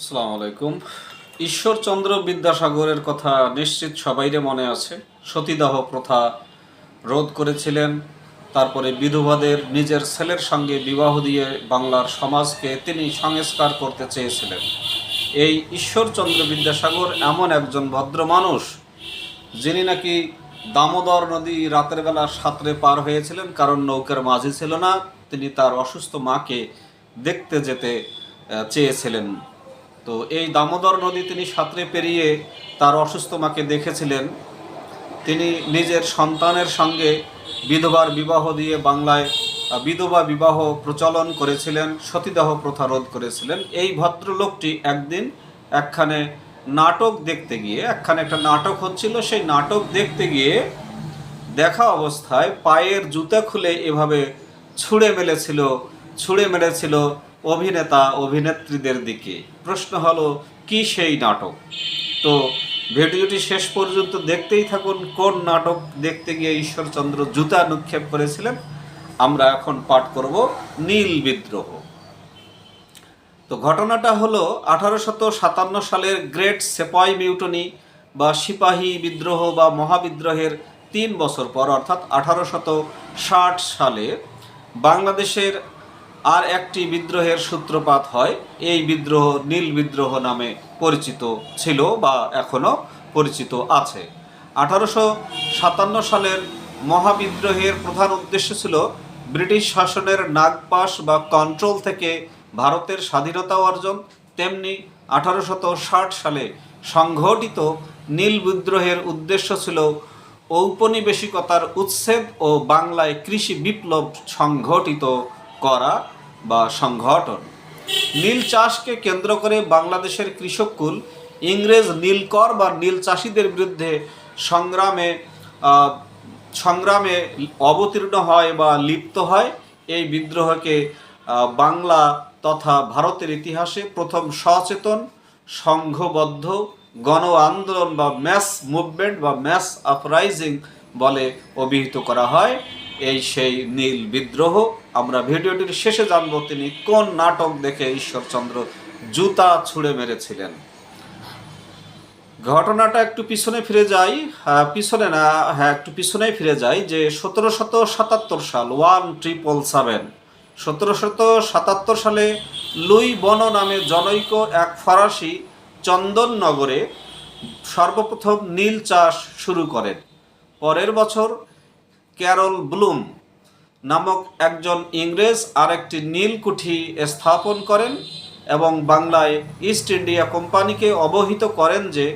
আসসালামু আলাইকুম। ঈশ্বরচন্দ্র বিদ্যাসাগরের কথা নিশ্চিত সবাইরে মনে আছে। সতীদাহ প্রথা রোধ করেছিলেন। তারপরে বিধবাদের নিজের ছেলের সঙ্গে বিবাহ দিয়ে বাংলার সমাজকে তিনি সংস্কার করতে চেয়েছিলেন। এই ঈশ্বরচন্দ্র বিদ্যাসাগর এমন একজন ভদ্র মানুষ, যিনি নাকি দামোদর নদী রাতের বেলা সাঁতরে পার হয়েছিলেন, কারণ নৌকার মাঝি ছিল না। তিনি তার অসুস্থ মাকে দেখতে যেতে চেয়েছিলেন। তো এই দামোদর নদী তিনি সাঁতরে পেরিয়ে তার অসুস্থ মাকে দেখেছিলেন। তিনি নিজের সন্তানের সঙ্গে বিধবার বিবাহ দিয়ে বাংলায় বিধবা বিবাহ প্রচলন করেছিলেন, সতীদাহ প্রথা রোধ করেছিলেন। এই ভদ্রলোকটি একদিন একখানে নাটক দেখতে গিয়ে, একখানে একটা নাটক হচ্ছিল, সেই নাটক দেখতে গিয়ে দেখা অবস্থায় পায়ের জুতা খুলে এভাবে ছুঁড়ে মেলেছিল ছুঁড়ে মেরেছিল অভিনেতা অভিনেত্রীদের দিকে। প্রশ্ন হলো, কি সেই নাটক? তো ভিডিওটি শেষ পর্যন্ত দেখতেই থাকুন, কোন নাটক দেখতে গিয়ে ঈশ্বরচন্দ্র জুতা নিক্ষেপ করেছিলেন? আমরা এখন পাঠ করব নীল বিদ্রোহ। তো ঘটনাটা হলো আঠারোশত সাতান্ন সালের গ্রেট সেপাই মিউটনি বা সিপাহী বিদ্রোহ বা মহাবিদ্রোহের তিন বছর পর, অর্থাৎ আঠারোশত ষাট সালে বাংলাদেশের আর একটি বিদ্রোহের সূত্রপাত হয়। এই বিদ্রোহ নীল বিদ্রোহ নামে পরিচিত ছিল বা এখনও পরিচিত আছে। আঠারোশো সাতান্ন সালের মহাবিদ্রোহের প্রধান উদ্দেশ্য ছিল ব্রিটিশ শাসনের নাগপাস বা কন্ট্রোল থেকে ভারতের স্বাধীনতা অর্জন। তেমনি আঠারোশত ষাট সালে সংঘটিত নীল বিদ্রোহের উদ্দেশ্য ছিল ঔপনিবেশিকতার উচ্ছেদ ও বাংলায় কৃষি বিপ্লব সংঘটিত করা। বা সংগঠন নীল চাষকে কেন্দ্র করে বাংলাদেশের কৃষককুল ইংরেজ নীলকর বা নীল চাষিদের বিরুদ্ধে সংগ্রামে সংগ্রামে অবতীর্ণ হয় বা লিপ্ত হয় এই বিদ্রোহকে বাংলা তথা ভারতের ইতিহাসে প্রথম সচেতন, সংঘবদ্ধ গণ আন্দোলন বা ম্যাস মুভমেন্ট বা ম্যাস আপরাইজিং বলে অভিহিত করা হয়। এই সেই নীল বিদ্রোহ। আমরা ভিডিওটির শেষে জানব তিনি কোন নাটক দেখে ঈশ্বরচন্দ্র জুতা ছুঁড়ে মেরেছিলেন। ঘটনাটা একটু পিছনে ফিরে যাই। হ্যাঁ, পিছনে না হ্যাঁ একটু পিছনে ফিরে যাই যে সতেরো শত সাতাত্তর সাল ওয়ান ট্রিপল সেভেন। সতেরো শত সাতাত্তর সালে লুই বন নামে জনৈক এক ফরাসি চন্দননগরে সর্বপ্রথম নীল চাষ শুরু করেন। পরের বছর ক্যারল ব্লুম নামক একজন ইংরেজ আরেকটি নীলকুঠি স্থাপন করেন এবং বাংলায় ইস্ট ইন্ডিয়া কোম্পানিকে অবহিত করেন যে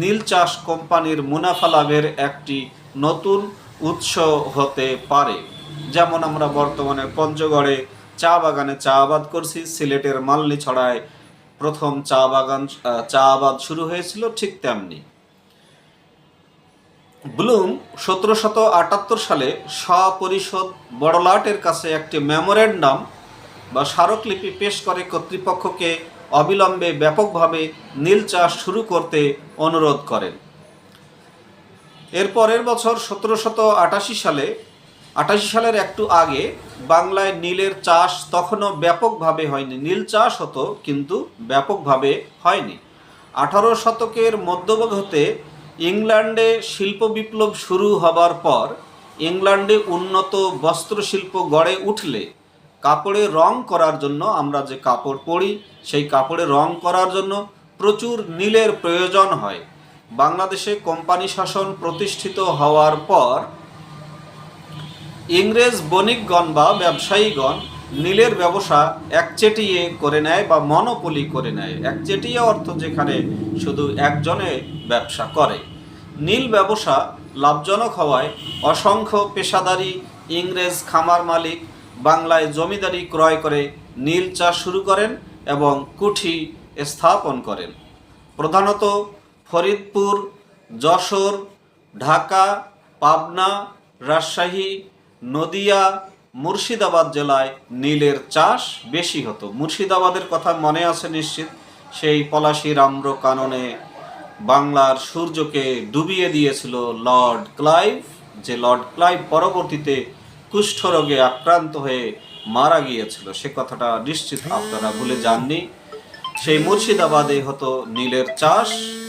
নীল চাষ কোম্পানির মুনাফা লাভের একটি নতুন উৎস হতে পারে। যেমন আমরা বর্তমানে পঞ্চগড়ে চা বাগানে চা আবাদ করছি, সিলেটের মালনি ছড়ায় প্রথম চা বাগান চা আবাদ শুরু হয়েছিল ঠিক তেমনি। ব্লুম সতেরো শত আটাত্তর সালে স্বপরিষদ বড়লাটের কাছে একটি মেমোরেন্ডাম বা স্মারকলিপি পেশ করে কর্তৃপক্ষকে অবিলম্বে ব্যাপকভাবে নীল চাষ শুরু করতে অনুরোধ করেন। এর পরের বছর সতেরো শত আটাশি সালে, আটাশি সালের একটু আগে বাংলায় নীলের চাষ তখনও ব্যাপকভাবে হয়নি। নীল চাষ হতো, কিন্তু ব্যাপকভাবে হয়নি। আঠারো শতকের মধ্যভাগ হতে ইংল্যান্ডে শিল্প বিপ্লব শুরু হবার পর ইংল্যান্ডে উন্নত বস্ত্রশিল্প গড়ে উঠলে কাপড়ে রং করার জন্য আমরা যে কাপড় পরি, সেই কাপড়ে রং করার জন্য প্রচুর নীলের প্রয়োজন হয়। বাংলাদেশে কোম্পানি শাসন প্রতিষ্ঠিত হওয়ার পর ইংরেজ বণিকগণ বা ব্যবসায়ীগণ নীলের ব্যবসা একচেটিয়ে করে নেয় বা মনোপলি করে নেয়। একচেটিয়া অর্থ যেখানে শুধু একজনে ব্যবসা করে। নীল ব্যবসা লাভজনক হওয়ায় অসংখ্য পেশাদারি ইংরেজ খামার মালিক বাংলায় জমিদারি ক্রয় করে নীল চাষ শুরু করেন এবং কুঠি স্থাপন করেন। প্রধানত ফরিদপুর, যশোর, ঢাকা, পাবনা, রাজশাহী, নদিয়া মুর্শিদাবাদ জেলায় নীলের চাষ বেশি হতো। মুর্শিদাবাদের কথা মনে আছে নিশ্চিত। সেই পলাশির আম্র কাননে বাংলার সূর্যকে ডুবিয়ে দিয়েছিল লর্ড ক্লাইভ। যে লর্ড ক্লাইভ পরবর্তীতে কুষ্ঠরোগে আক্রান্ত হয়ে মারা গিয়েছিল। সে কথাটা নিশ্চিত আপনারা ভুলে যাননি। সেই মুর্শিদাবাদে হতো নীলের চাষ।